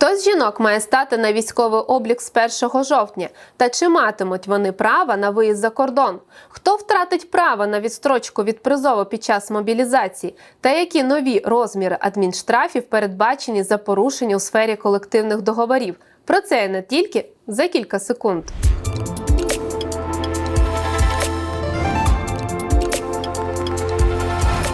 Хто з жінок має стати на військовий облік з 1 жовтня? Та чи матимуть вони право на виїзд за кордон? Хто втратить право на відстрочку від призову під час мобілізації? Та які нові розміри адмінштрафів передбачені за порушення у сфері колективних договорів? Про це і не тільки за кілька секунд.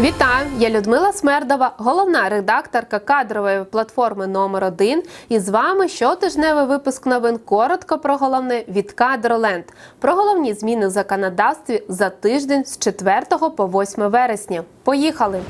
Вітаю! Я Людмила Смердова, головна редакторка кадрової платформи номер 1 І з вами щотижневий випуск новин коротко про головне від Кадроленд. Про головні зміни в законодавстві за тиждень з 4 по 8 вересня. Поїхали!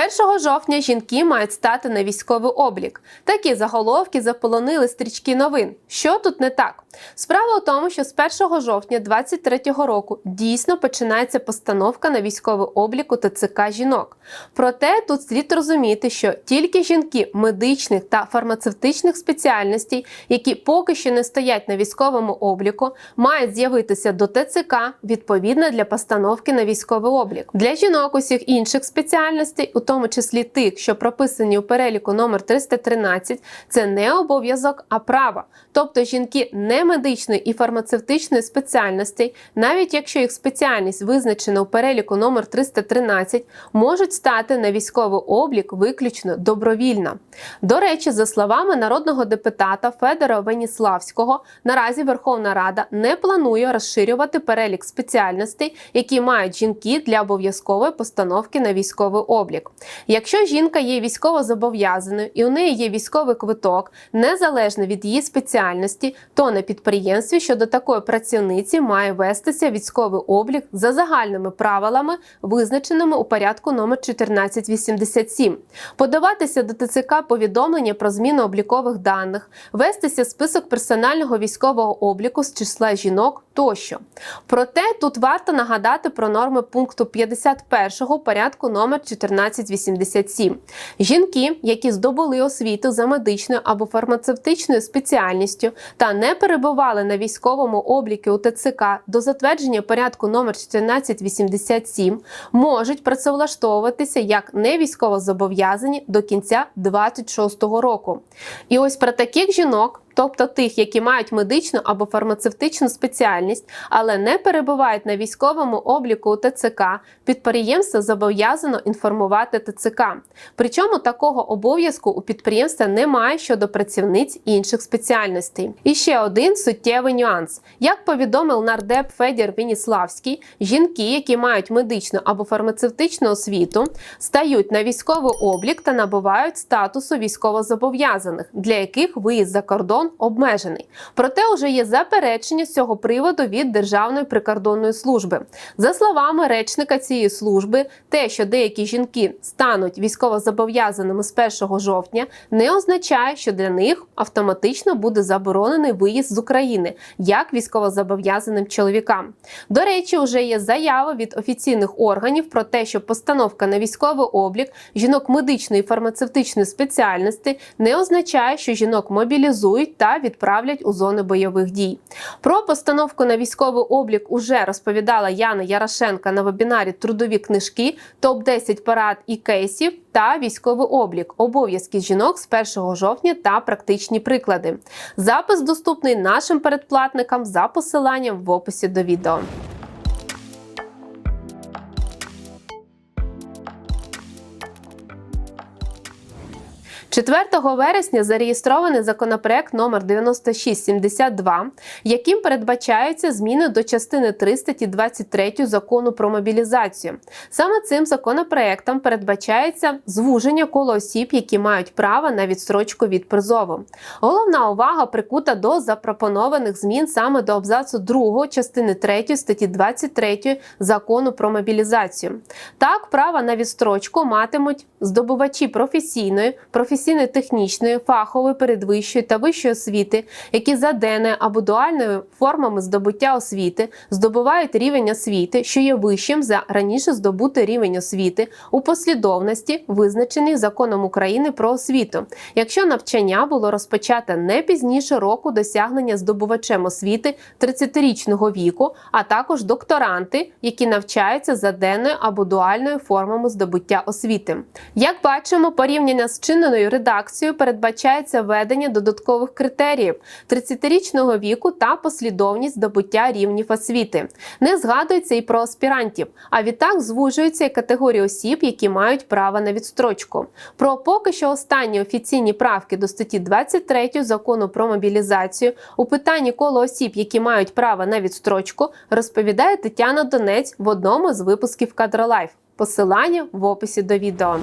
1 жовтня жінки мають стати на військовий облік. Такі заголовки заполонили стрічки новин. Що тут не так? Справа у тому, що з 1 жовтня 2023 року дійсно починається постановка на військовий облік у ТЦК жінок. Проте тут слід розуміти, що тільки жінки медичних та фармацевтичних спеціальностей, які поки що не стоять на військовому обліку, мають з'явитися до ТЦК відповідно для постановки на військовий облік. Для жінок усіх інших спеціальностей, у тому числі тих, що прописані у переліку номер 313, це не обов'язок, а право. Тобто жінки не медичної і фармацевтичної спеціальностей, навіть якщо їх спеціальність визначена у переліку номер 313, можуть стати на військовий облік виключно добровільно. До речі, за словами народного депутата Федора Веніславського, наразі Верховна Рада не планує розширювати перелік спеціальностей, які мають жінки для обов'язкової постановки на військовий облік. Якщо жінка є військово зобов'язаною і у неї є військовий квиток, незалежно від її спеціальності, то на підприємстві щодо такої працівниці має вестися військовий облік за загальними правилами, визначеними у порядку номер 1487, подаватися до ТЦК повідомлення про зміну облікових даних, вестися список персонального військового обліку з числа жінок тощо. Проте тут варто нагадати про норми пункту 51 порядку номер 1487. Жінки, які здобули освіту за медичною або фармацевтичною спеціальністю та не перебували на військовому обліку у ТЦК до затвердження порядку номер 1487, можуть працевлаштовуватися як невійськовозобов'язані до кінця 26 року. І ось про таких жінок тобто тих, які мають медичну або фармацевтичну спеціальність, але не перебувають на військовому обліку у ТЦК, підприємство зобов'язано інформувати ТЦК. Причому такого обов'язку у підприємства немає щодо працівниць інших спеціальностей. І ще один суттєвий нюанс: як повідомив нардеп Федір Веніславський, жінки, які мають медичну або фармацевтичну освіту, стають на військовий облік та набувають статусу військовозобов'язаних, для яких виїзд за кордон обмежений. Проте вже є заперечення з цього приводу від Державної прикордонної служби. За словами речника цієї служби, те, що деякі жінки стануть військовозобов'язаними з 1 жовтня, не означає, що для них автоматично буде заборонений виїзд з України як військовозобов'язаним чоловікам. До речі, вже є заява від офіційних органів про те, що постановка на військовий облік жінок медичної і фармацевтичної спеціальності не означає, що жінок мобілізують та відправлять у зони бойових дій. Про постановку на військовий облік уже розповідала Яна Ярошенка на вебінарі Трудові книжки, топ 10 парад і кейсів та військовий облік, обов'язки жінок з 1 жовтня та практичні приклади. Запис доступний нашим передплатникам за посиланням в описі до відео. 4 вересня зареєстрований законопроект номер 9672, яким передбачаються зміни до частини 3 статті 23 закону про мобілізацію. Саме цим законопроектом передбачається звуження коло осіб, які мають право на відстрочку від призову. Головна увага прикута до запропонованих змін саме до абзацу 2 частини 3 статті 23 закону про мобілізацію. Так, право на відстрочку матимуть здобувачі професійної, професійної професійно-технічної, фахової, передвищої та вищої освіти, які за денною або дуальною формами здобуття освіти здобувають рівень освіти, що є вищим за раніше здобутий рівень освіти у послідовності, визначений законом України про освіту, якщо навчання було розпочате не пізніше року досягнення здобувачем освіти 30-річного віку, а також докторанти, які навчаються за денною або дуальною формами здобуття освіти. Як бачимо, порівняно з чинною редакцією передбачається введення додаткових критеріїв 30-річного віку та послідовність здобуття рівнів освіти. Не згадується і про аспірантів, а відтак звужується і категорія осіб, які мають право на відстрочку. Про поки що останні офіційні правки до статті 23 закону про мобілізацію у питанні коло осіб, які мають право на відстрочку, розповідає Тетяна Донець в одному з випусків Кадролайф. Посилання в описі до відео.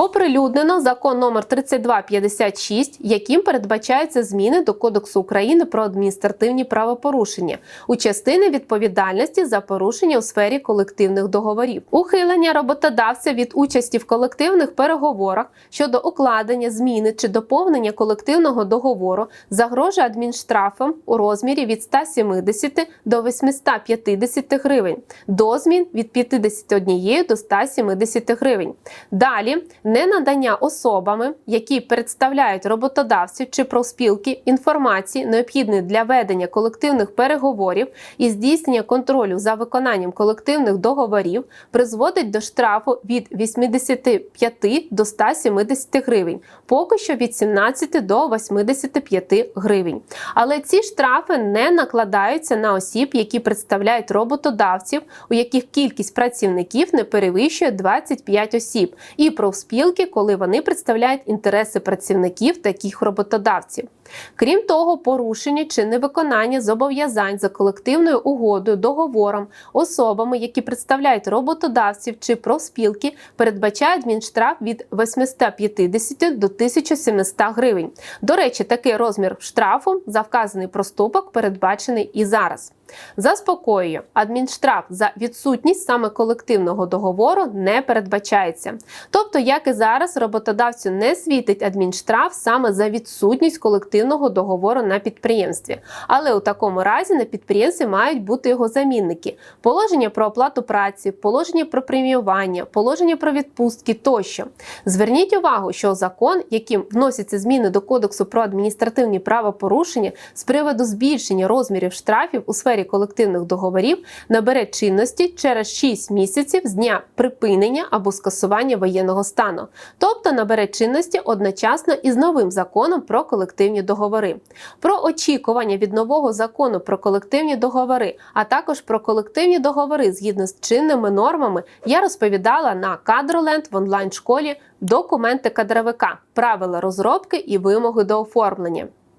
Оприлюднено закон номер 3256, яким передбачаються зміни до Кодексу України про адміністративні правопорушення у частини відповідальності за порушення у сфері колективних договорів, ухилення роботодавця від участі в колективних переговорах щодо укладення зміни чи доповнення колективного договору загрожує адмінштрафом у розмірі від 170 до 850 гривень, до змін від 51 до 170 гривень. Далі ненадання особами, які представляють роботодавців чи профспілки інформації, необхідної для ведення колективних переговорів і здійснення контролю за виконанням колективних договорів, призводить до штрафу від 85 до 170 гривень, поки що від 17 до 85 гривень. Але ці штрафи не накладаються на осіб, які представляють роботодавців, у яких кількість працівників не перевищує 25 осіб, і профспілки, коли вони представляють інтереси працівників таких роботодавців. Крім того, порушення чи невиконання зобов'язань за колективною угодою, договором, особами, які представляють роботодавців чи профспілки, передбачає адмінштраф від 850 до 1700 гривень. До речі, такий розмір штрафу за вказаний проступок передбачений і зараз. Заспокоюю, адмінштраф за відсутність саме колективного договору не передбачається. Тобто, як і зараз, роботодавцю не світить адмінштраф саме за відсутність колективного договору на підприємстві. Але у такому разі на підприємстві мають бути його замінники: положення про оплату праці, положення про преміювання, положення про відпустки тощо. Зверніть увагу, що закон, яким вносяться зміни до Кодексу про адміністративні правопорушення з приводу збільшення розмірів штрафів у сфері колективних договорів, набере чинності через 6 місяців з дня припинення або скасування воєнного стану, тобто набере чинності одночасно із новим законом про колективні договори. Про очікування від нового закону про колективні договори, а також про колективні договори згідно з чинними нормами, я розповідала на Кадроленд в онлайн школі документи кадровика, правила розробки і вимоги до оформлення.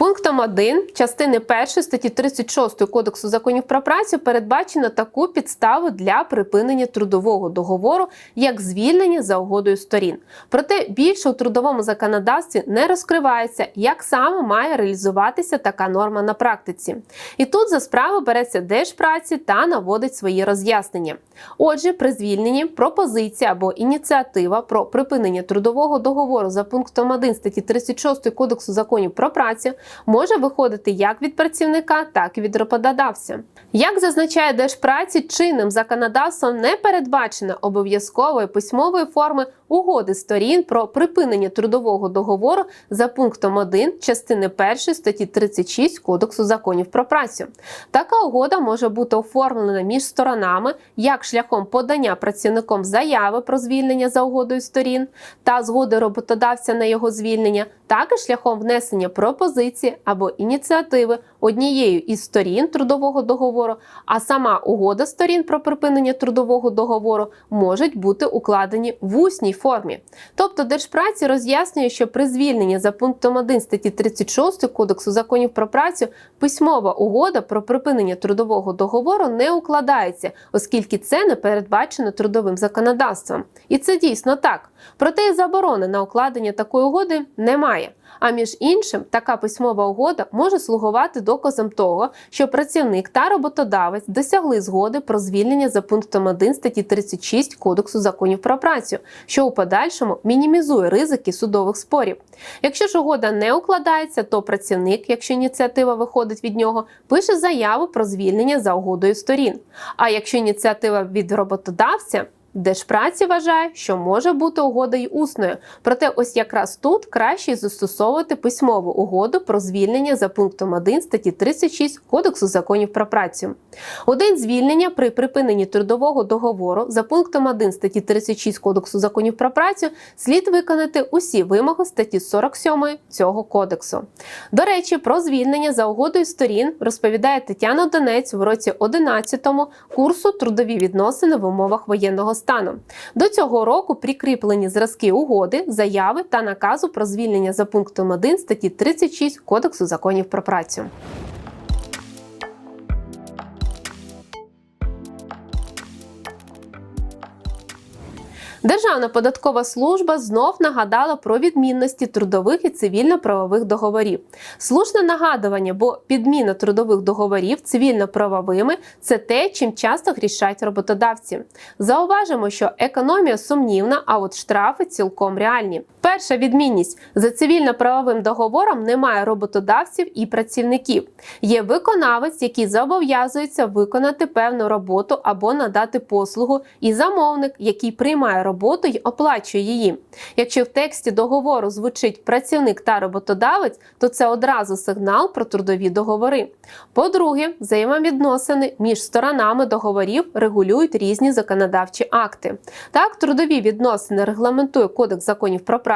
Пунктом 1 частини 1 статті 36 Кодексу законів про працю передбачено таку підставу для припинення трудового договору, як звільнення за угодою сторін. Проте більше у трудовому законодавстві не розкривається, як саме має реалізуватися така норма на практиці. І тут за справу береться Держпраці та наводить свої роз'яснення. Отже, при звільненні пропозиція або ініціатива про припинення трудового договору за пунктом 1 статті 36 Кодексу законів про працю може виходити як від працівника, так і від роботодавця. Як зазначає Держпраці, чинним законодавством не передбачено обов'язкової письмової форми угоди сторін про припинення трудового договору за пунктом 1 частини 1 статті 36 Кодексу законів про працю. Така угода може бути оформлена між сторонами як шляхом подання працівником заяви про звільнення за угодою сторін та згоди роботодавця на його звільнення, так і шляхом внесення пропозиції або ініціативи однією із сторін трудового договору, а сама угода сторін про припинення трудового договору можуть бути укладені в усній формі. Тобто Держпраці роз'яснює, що при звільненні за пунктом 1 статті 36 Кодексу законів про працю письмова угода про припинення трудового договору не укладається, оскільки це не передбачено трудовим законодавством. І це дійсно так. Проте і заборони на укладення такої угоди немає. А між іншим, така письмова угода може слугувати доказом того, що працівник та роботодавець досягли згоди про звільнення за пунктом 1 статті 36 Кодексу законів про працю, що у подальшому мінімізує ризики судових спорів. Якщо ж угода не укладається, то працівник, якщо ініціатива виходить від нього, пише заяву про звільнення за угодою сторін. А якщо ініціатива від роботодавця, Держпраці вважає, що може бути угода й усною, проте ось якраз тут краще застосовувати письмову угоду про звільнення за пунктом 1 статті 36 Кодексу законів про працю. У звільнення при припиненні трудового договору за пунктом 1 статті 36 Кодексу законів про працю слід виконати усі вимоги статті 47 цього кодексу. До речі, про звільнення за угодою сторін розповідає Тетяна Донець в році 11 курсу трудові відносини в умовах воєнного стану. До цього року прикріплені зразки угоди, заяви та наказу про звільнення за пунктом 1 статті 36 Кодексу законів про працю. Державна податкова служба знов нагадала про відмінності трудових і цивільно-правових договорів. Слушне нагадування, бо підміна трудових договорів цивільно-правовими це те, чим часто грішать роботодавці. Зауважимо, що економія сумнівна, а от штрафи цілком реальні. Перша відмінність за цивільно-правовим договором немає роботодавців і працівників. Є виконавець, який зобов'язується виконати певну роботу або надати послугу, і замовник, який приймає роботу й оплачує її. Якщо в тексті договору звучить працівник та роботодавець, то це одразу сигнал про трудові договори. По-друге, взаємовідносини між сторонами договорів регулюють різні законодавчі акти. Так, трудові відносини регламентує Кодекс законів про працю,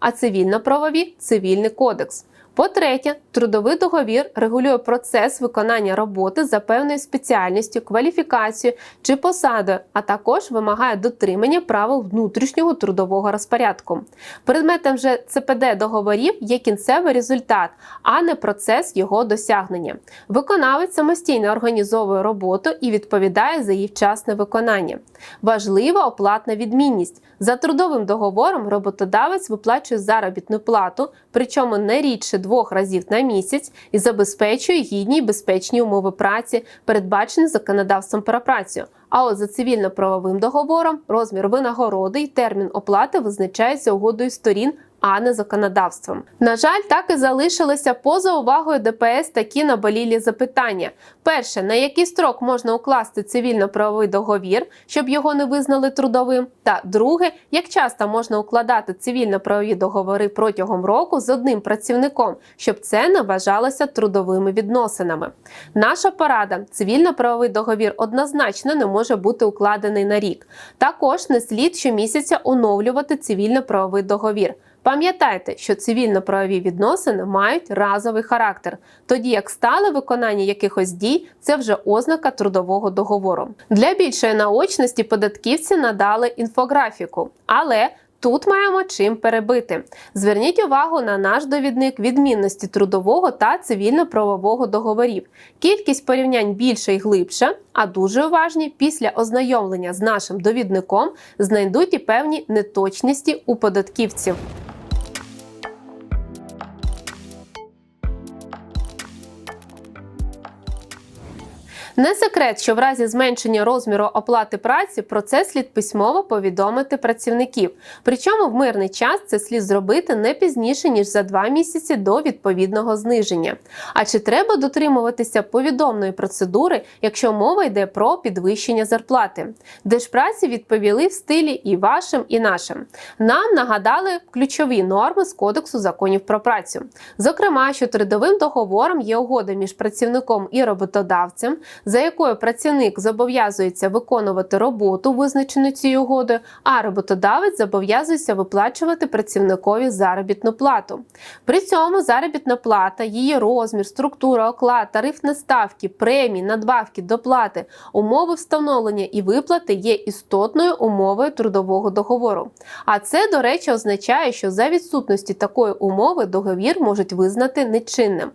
а цивільно-правові цивільний кодекс. По-третє, трудовий договір регулює процес виконання роботи за певною спеціальністю, кваліфікацією чи посадою, а також вимагає дотримання правил внутрішнього трудового розпорядку. Предметом же ЦПД договорів є кінцевий результат, а не процес його досягнення. Виконавець самостійно організовує роботу і відповідає за її вчасне виконання. Важлива оплатна відмінність. За трудовим договором роботодавець виплачує заробітну плату, причому не рідше двох разів на місяць і забезпечує гідні і безпечні умови праці, передбачені законодавством про працю. А от за цивільно-правовим договором розмір винагороди й термін оплати визначається угодою сторін а не законодавством. На жаль, так і залишилися поза увагою ДПС такі наболілі запитання: перше, на який строк можна укласти цивільно-правовий договір, щоб його не визнали трудовим. Та друге, як часто можна укладати цивільно-правові договори протягом року з одним працівником, щоб це не вважалося трудовими відносинами. Наша порада: цивільно-правовий договір однозначно не може бути укладений на рік. Також не слід щомісяця оновлювати цивільно-правовий договір. Пам'ятайте, що цивільно-правові відносини мають разовий характер, тоді як стале виконання якихось дій це вже ознака трудового договору. Для більшої наочності податківці надали інфографіку, але Тут маємо чим перебити. Зверніть увагу на наш довідник відмінності трудового та цивільно-правового договорів. Кількість порівнянь більша і глибша, а дуже уважні після ознайомлення з нашим довідником знайдуть і певні неточності у податківців. Не секрет, що в разі зменшення розміру оплати праці про це слід письмово повідомити працівників. Причому в мирний час це слід зробити не пізніше ніж за два місяці до відповідного зниження. А чи треба дотримуватися повідомної процедури, якщо мова йде про підвищення зарплати? Держпраці відповіли в стилі і вашим, і нашим. Нам нагадали ключові норми з кодексу законів про працю. Зокрема, що трудовим договором є угода між працівником і роботодавцем, за якою працівник зобов'язується виконувати роботу, визначену цією угодою, а роботодавець зобов'язується виплачувати працівникові заробітну плату. При цьому заробітна плата, її розмір, структура, оклад, тарифні ставки, премії, надбавки, доплати, умови встановлення і виплати є істотною умовою трудового договору. А це, до речі, означає, що за відсутності такої умови договір можуть визнати нечинним.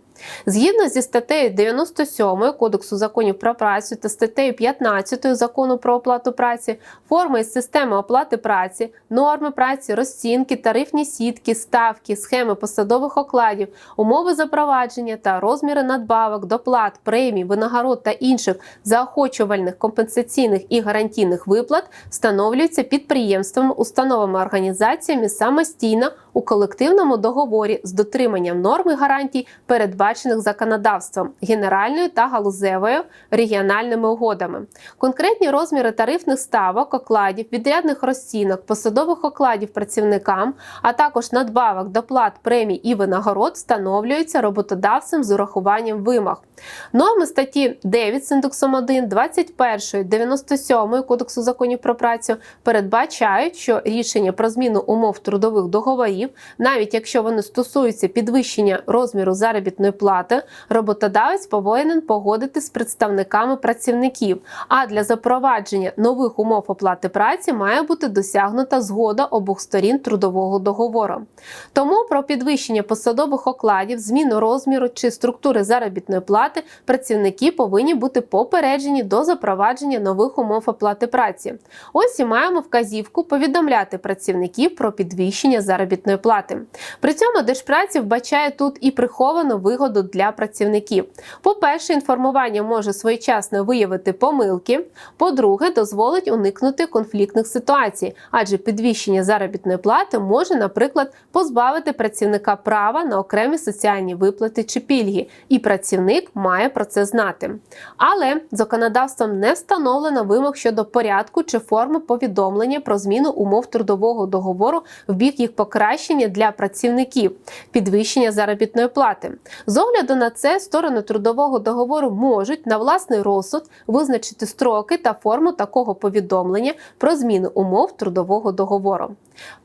Згідно зі статтею 97 Кодексу законів про працю та статтею 15 закону про оплату праці, форми і системи оплати праці, норми праці, розцінки, тарифні сітки, ставки, схеми посадових окладів, умови запровадження та розміри надбавок, доплат, премій, винагород та інших заохочувальних компенсаційних і гарантійних виплат встановлюються підприємствами, установами організаціями самостійно у колективному договорі з дотриманням норм і гарантій, передбачених законодавством, генеральною та галузевою регіональними угодами. Конкретні розміри тарифних ставок, окладів, відрядних розцінок, посадових окладів працівникам, а також надбавок, доплат, премій і винагород встановлюються роботодавцем з урахуванням вимог. Норми статті 9 з індексом 1, 21, 97 Кодексу законів про працю передбачають, що рішення про зміну умов трудових договорів, навіть якщо вони стосуються підвищення розміру заробітної плати, роботодавець повинен погодити з представниками працівників. А для запровадження нових умов оплати праці має бути досягнута згода обох сторін трудового договору. Тому про підвищення посадових окладів, зміну розміру чи структури заробітної плати працівники повинні бути попереджені до запровадження нових умов оплати праці. Ось і маємо вказівку повідомляти працівників про підвищення заробітної плати. При цьому Держпраці вбачає тут і приховану вигоду для працівників. По-перше, інформування може своєчасно виявити помилки. По-друге, дозволить уникнути конфліктних ситуацій, адже підвищення заробітної плати може, наприклад, позбавити працівника права на окремі соціальні виплати чи пільги, і працівник має про це знати. Але законодавством не встановлено вимог щодо порядку чи форми повідомлення про зміну умов трудового договору в бік їх покращення для працівників, підвищення заробітної плати. З огляду на це сторони трудового договору можуть на власний розсуд визначити строки та форму такого повідомлення про зміну умов трудового договору.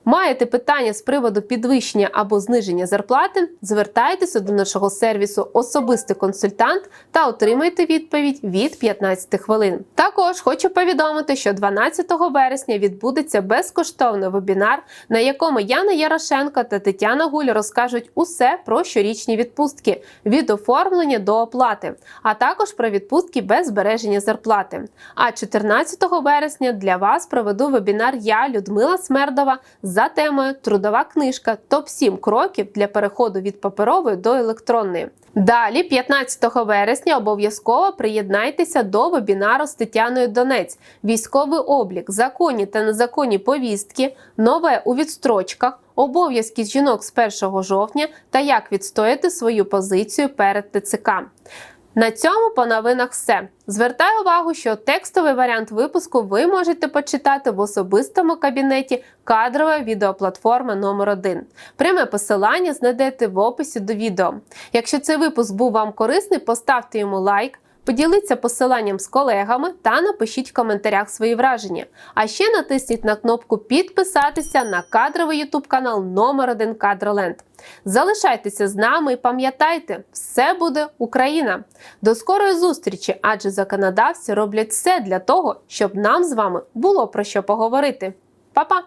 Маєте питання з приводу підвищення або зниження зарплати? Звертайтеся до нашого сервісу Особистий консультант та отримайте відповідь від 15 хвилин. Також хочу повідомити, що 12 вересня відбудеться безкоштовний вебінар, на якому Яна Ярошенко та Тетяна Гуль розкажуть усе про щорічні відпустки від оформлення до оплати, а також про відпустки без збереження зарплати. А 14 вересня для вас проведу вебінар я, Людмила Смердова, за темою Трудова книжка топ 7 кроків для переходу від паперової до електронної. Далі, 15 вересня, обов'язково приєднайтеся до вебінару з Тетяною Донець, військовий облік, законні та незаконні повістки, нове у відстрочках, обов'язки жінок з 1 жовтня та як відстояти свою позицію перед ТЦК. На цьому по новинах все. Звертаю увагу, що текстовий варіант випуску ви можете почитати в особистому кабінеті кадрової відеоплатформи номер 1 Пряме посилання знайдете в описі до відео. Якщо цей випуск був вам корисний, поставте йому лайк. Поділіться посиланням з колегами та напишіть в коментарях свої враження. А ще натисніть на кнопку підписатися на кадровий ютуб канал номер 1 Кадроленд. Залишайтеся з нами і пам'ятайте, все буде Україна! До скорої зустрічі, адже законодавці роблять все для того, щоб нам з вами було про що поговорити. Па-па!